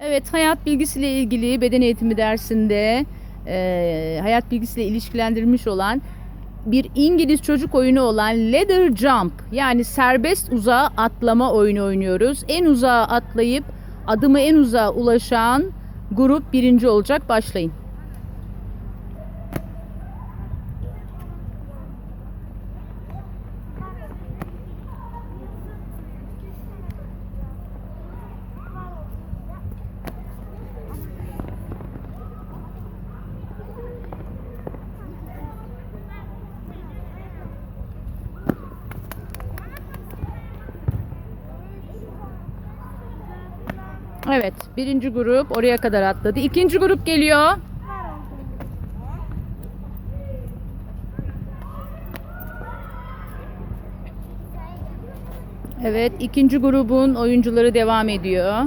Evet, hayat bilgisiyle ilgili beden eğitimi dersinde e, hayat bilgisiyle ilişkilendirilmiş olan bir İngiliz çocuk oyunu olan Ladder Jump yani serbest uzağa atlama oyunu oynuyoruz. En uzağa atlayıp adımı en uzağa ulaşan grup birinci olacak. Başlayın. Evet, birinci grup oraya kadar atladı. İkinci grup geliyor. Evet, ikinci grubun oyuncuları devam ediyor.